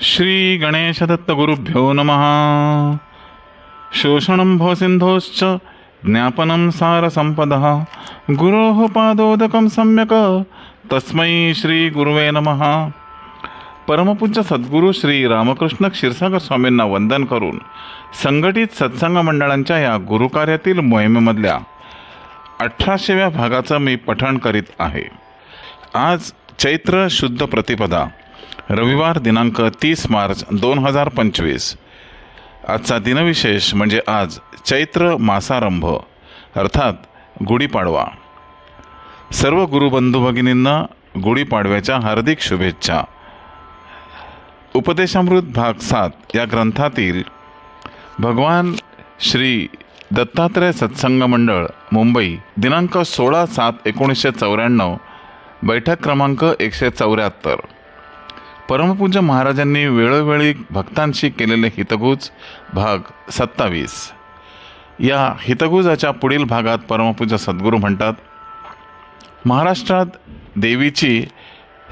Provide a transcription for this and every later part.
श्री गणेशदत्तगुरुभ्यो नमः। शोषणं भवसिन्धोश्च ज्ञापनं सारसम्पदः। गुरोः पादोदकं सम्यक्। तस्मै श्रीगुरुवे नमः। परमपूज्य सद्गुरू श्री रामकृष्ण क्षीरसागर स्वामींना वंदन करून संघटित सत्संग मंडळांच्या या गुरुकार्यातील मोहिमेमधल्या अठराशेव्या भागाचं मी पठण करीत आहे. आज चैत्र शुद्ध प्रतिपदा. रविवार दिनांक तीस मार्च दोन हजार पंचवीस. आजचा दिनविशेष म्हणजे आज चैत्र मासारंभ अर्थात गुढीपाडवा. सर्व गुरुबंधू भगिनींना गुढीपाडव्याच्या हार्दिक शुभेच्छा. उपदेशामृत भाग सात या ग्रंथातील भगवान श्री दत्तात्रय सत्संग मंडळ मुंबई दिनांक सोळा सात एकोणीसशे चौऱ्याण्णव बैठक क्रमांक एकशे चौऱ्याहत्तर. परमपूज्य महाराजांनी वेळोवेळी भक्तांशी केलेले हितगुज भाग सत्तावीस. या हितगुजाच्या पुढील भागात परमपूज्य सद्गुरू म्हणतात महाराष्ट्रात देवीची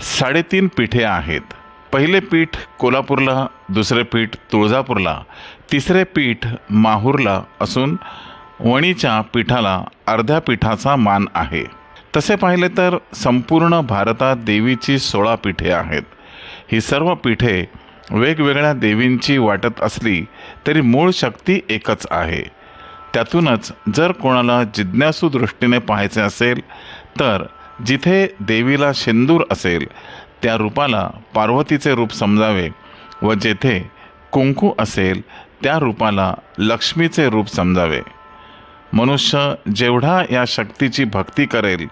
साडेतीन पीठे आहेत. पहिले पीठ कोल्हापूरला दुसरे पीठ तुळजापूरला तिसरे पीठ माहूरला असून वणीच्या पीठाला अर्ध्या पीठाचा मान आहे. तसे पाहिले तर संपूर्ण भारतात देवीची सोळा पीठे आहेत. ही सर्व पीठे वेगवेगळ्या देवींची वाटत असली तरी मूळ शक्ती एकच आहे. त्यातूनच जर कोणाला जिज्ञासू दृष्टीने पाहायचे असेल तर जिथे देवीला शेंदूर असेल त्या रूपाला पार्वतीचे रूप समजावे व जेथे कुंकू असेल त्या रूपाला लक्ष्मीचे रूप समजावे. मनुष्य जेवढा या शक्तीची भक्ती करेल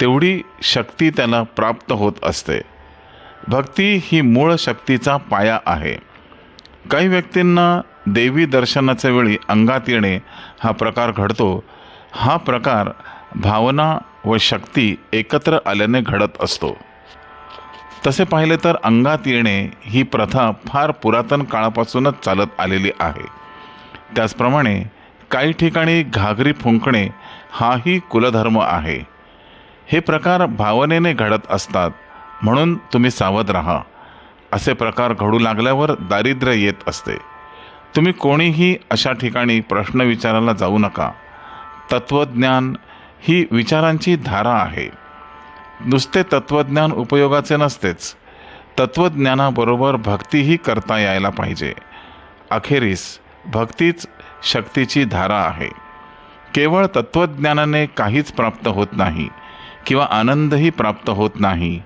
तेवढी शक्ती त्याला प्राप्त होत असते. भक्ती ही मूळ शक्तीचा पाया आहे. काही व्यक्तींना देवी दर्शनाच्या वेळी अंगात येणे हा प्रकार घडतो. हा प्रकार भावना व शक्ती एकत्र आल्याने घडत असतो. तसे पाहिले तर अंगात येणे ही प्रथा फार पुरातन काळापासूनच चालत आलेली आहे. त्याचप्रमाणे काही ठिकाणी घागरी फुंकणे हाही कुलधर्म आहे. हे प्रकार भावनेने घडत असतात. म्हणून तुम्ही सावध राहा. असे प्रकार घडू लागल्यावर दारिद्र्य येत असते. तुम्ही कोणीही अशा ठिकाणी प्रश्न विचारायला जाऊ नका. तत्त्वज्ञान ही विचारांची धारा आहे. नुसते तत्त्वज्ञान उपयोगाचे नसतेच. तत्त्वज्ञानाबरोबर भक्तीही करता यायला पाहिजे. अखेरीस भक्तीच शक्तीची धारा आहे. केवळ तत्त्वज्ञानाने काहीच प्राप्त होत नाही किंवा आनंदही प्राप्त होत नाही.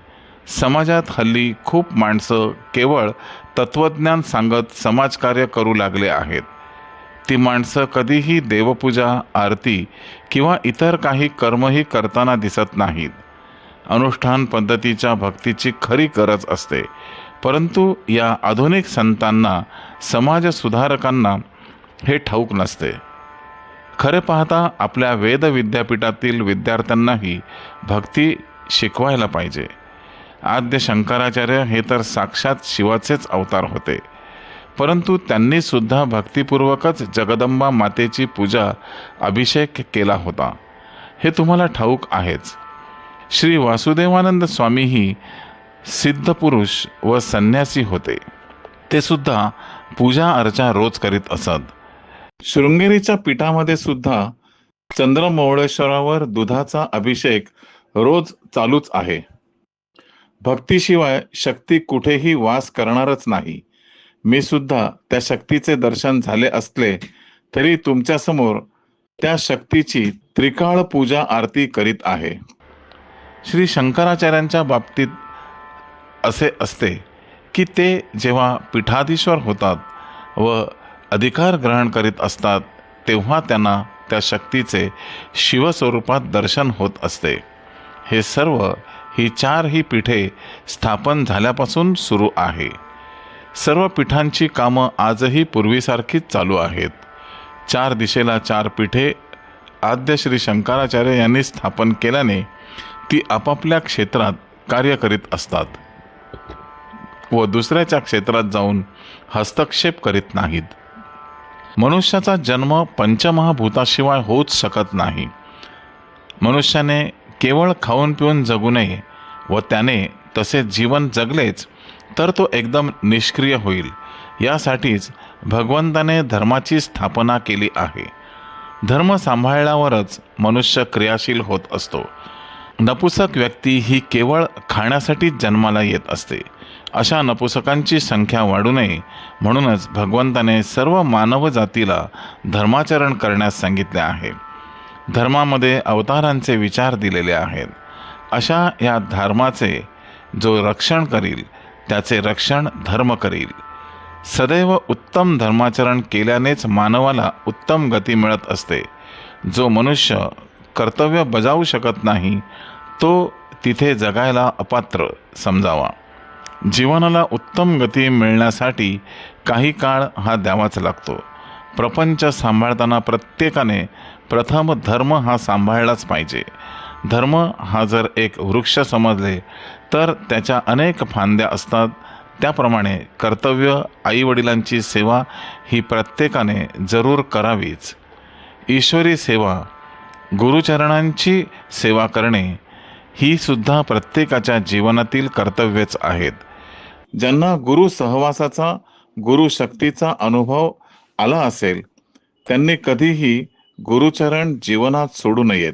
समाजात हल्ली खूप माणसं केवळ तत्त्वज्ञान सांगत समाजकार्य करू लागले आहेत. ती माणसं कधीही देवपूजा आरती किंवा इतर काही कर्मही करताना दिसत नाहीत. अनुष्ठान पद्धतीच्या भक्तीची खरी गरज असते. परंतु या आधुनिक संतांना समाजसुधारकांना हे ठाऊक नसते. खरे पाहता आपल्या वेद विद्यापीठातील विद्यार्थ्यांनाही भक्ती शिकवायला पाहिजे. आद्य शंकराचार्य हे तर साक्षात शिवाचेच अवतार होते. परंतु त्यांनी सुद्धा भक्तिपूर्वकच जगदंबा मातेची पूजा अभिषेक केला होता. हे तुम्हाला ठाऊक आहेच. श्री वासुदेवानंद स्वामीही सिद्धपुरुष व संन्यासी होते. ते सुद्धा पूजा अर्चा रोज करीत असत. शृंगेरीच्या पीठामध्ये सुद्धा चंद्रमौळेश्वरावर दुधाचा अभिषेक रोज चालूच आहे. भक्तीशिवाय शक्ती कुठेही वास करणारच नाही. मी सुद्धा त्या शक्तीचे दर्शन झाले असले तरी तुमच्यासमोर त्या शक्तीची त्रिकाळ पूजा आरती करीत आहे. श्री शंकराचार्यांच्या बाबतीत असे असते की ते जेव्हा पीठाधीश्वर होतात व अधिकार ग्रहण करीत असतात तेव्हा त्यांना त्या शक्तीचे शिवस्वरूपात दर्शन होत असते. हे सर्व ही चार ही पीठे स्थापन झाल्यापासून सुरू आहे. सर्व पीठांची कामं आजही पूर्वीसारखीच चालू आहेत. चार दिशेला चार पीठे आद्य श्री शंकराचार्य यांनी स्थापन केल्याने ती आपापल्या क्षेत्रात कार्य करीत असतात व दुसऱ्याच्या क्षेत्रात जाऊन हस्तक्षेप करीत नाहीत. मनुष्याचा जन्म पंचमहाभूताशिवाय होऊच शकत नाही. मनुष्याने केवळ खाऊन पिऊन जगू नये व त्याने तसे जीवन जगलेच तर तो एकदम निष्क्रिय होईल. यासाठीच भगवंताने धर्माची स्थापना केली आहे. धर्म सांभाळल्यावरच मनुष्य क्रियाशील होत असतो. नपुसक व्यक्ती ही केवळ खाण्यासाठीच जन्माला येत असते. अशा नपुसकांची संख्या वाढू नये म्हणूनच भगवंताने सर्व मानवजातीला धर्माचरण करण्यास सांगितले आहे. धर्मामध्ये अवतारांचे विचार दिलेले आहेत. अशा या धर्माचे जो रक्षण करील त्याचे रक्षण धर्म करील. सदैव उत्तम धर्माचरण केल्यानेच मानवाला उत्तम गती मिळत असते. जो मनुष्य कर्तव्य बजावू शकत नाही तो तिथे जगायला अपात्र समजावा. जीवनाला उत्तम गती मिळण्यासाठी काही काळ हा द्यावाच लागतो. प्रपंच सांभाळताना प्रत्येकाने प्रथम धर्म हा सांभाळलाच पाहिजे. धर्म हा जर एक वृक्ष समजले तर त्याच्या अनेक फांद्या असतात. त्याप्रमाणे कर्तव्य आईवडिलांची सेवा ही प्रत्येकाने जरूर करावीच. ईश्वरी सेवा गुरुचरणांची सेवा करणे ही सुद्धा प्रत्येकाच्या जीवनातील कर्तव्यच आहेत. ज्यांना गुरु सहवासाचा गुरु शक्तीचा अनुभव आला असेल त्यांनी कधीही गुरुचरण जीवनात सोडू नयेत.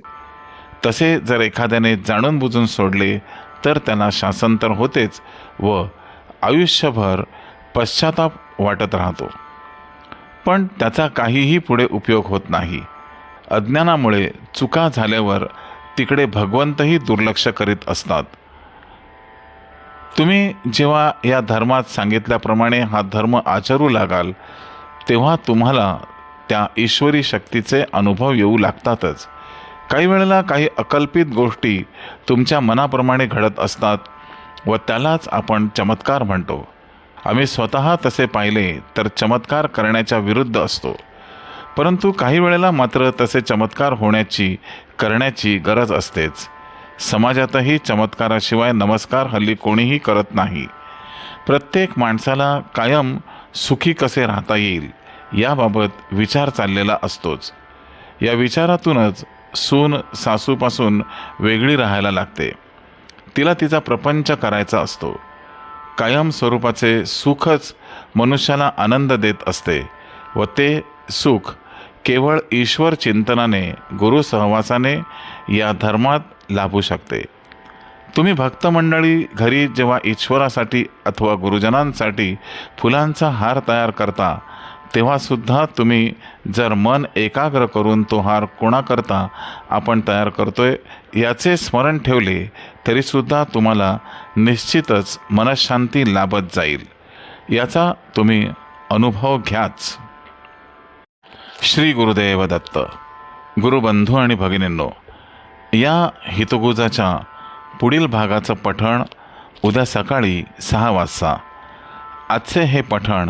तसे जर एखाद्याने जाणून बुजून सोडले तर त्यांना शासंतर होतेच व आयुष्यभर पश्चाताप वाटत राहतो. पण त्याचा काहीही पुढे उपयोग होत नाही. अज्ञानामुळे चुका झाल्यावर तिकडे भगवंतही दुर्लक्ष करीत असतात. तुम्ही जेव्हा या धर्मात सांगितल्याप्रमाणे हा धर्म आचरू लागाल तेव्हा तुम्हाला त्या ईश्वरी शक्तीचे अनुभव येऊ लागतातच. काही वेळेला काही अकल्पित गोष्टी तुमच्या मनाप्रमाणे घडत असतात व त्यालाच आपण चमत्कार म्हणतो. आम्ही स्वतः तसे पाहिले तर चमत्कार करण्याच्या विरुद्ध असतो. परंतु काही वेळेला मात्र तसे चमत्कार होण्याची करण्याची गरज असतेच. समाजातही चमत्काराशिवाय नमस्कार हल्ली कोणीही करत नाही. प्रत्येक माणसाला कायम सुखी कसे राहता येईल? याबाबत विचार चाललेला असतोच. या विचारातूनच सून सासूपासून वेगळी राहायला लागते. तिला तिचा प्रपंच करायचा असतो. कायम स्वरूपाचे सुखच मनुष्याला आनंद देत असते व ते सुख केवळ ईश्वर चिंतनाने गुरु सहवासाने या धर्मात लाभू शकते. तुम्ही भक्त मंडळी घरी जेव्हा ईश्वरासाठी अथवा गुरुजनांसाठी फुलांचा हार तयार करता तेव्हासुद्धा तुम्ही जर मन एकाग्र करून तो हार कोणाकरता आपण तयार करतोय याचे स्मरण ठेवले तरीसुद्धा तुम्हाला निश्चितच मनशांती लाभत जाईल. याचा तुम्ही अनुभव घ्याच. श्री गुरुदेव दत्त गुरुबंधू आणि भगिनींनो या हितगुजाच्या पुढील भागाचं पठण उद्या सकाळी सहा वाजता. आजचे हे पठण